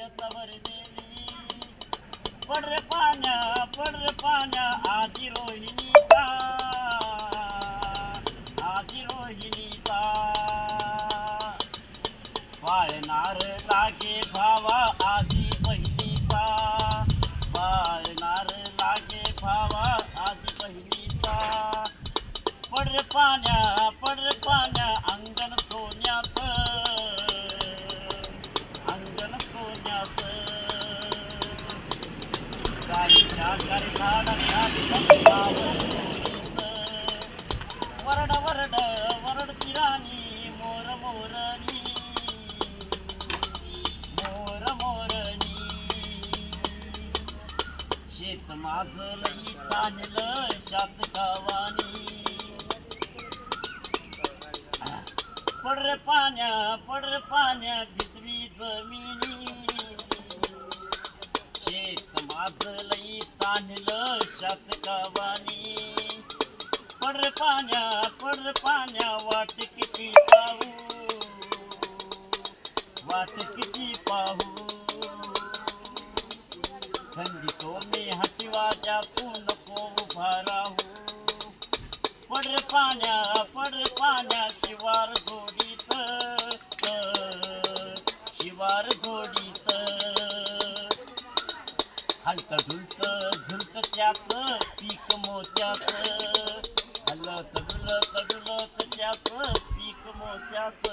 शेतावर नेली. पड रे पाण्या पड रे पाण्या आधी रोहिणीचा. आधी रोहिणीचा. पाळणार लागे भावा आधी बहिणीचा. पाळणार लागे भावा आधी बहिणीचा. पड रे पाण्या पड रे पाण्या. पाण्या पडर पाण्या भिजवी जमिनी. शेत लई ताणलं शात पड पाण्या पड पाण्या वाट किती पाहू? वाट किती पाहू? खंडितो मी हटिवाच्या तू नको उभा राहू. पड पाण्या पड पाण्या शिवार घोडीत शिवार घोडी हलत झुलत झुलत त्याच पीक मोत्याच. हलत झुलत झुलत त्याच पीक मोत्याच.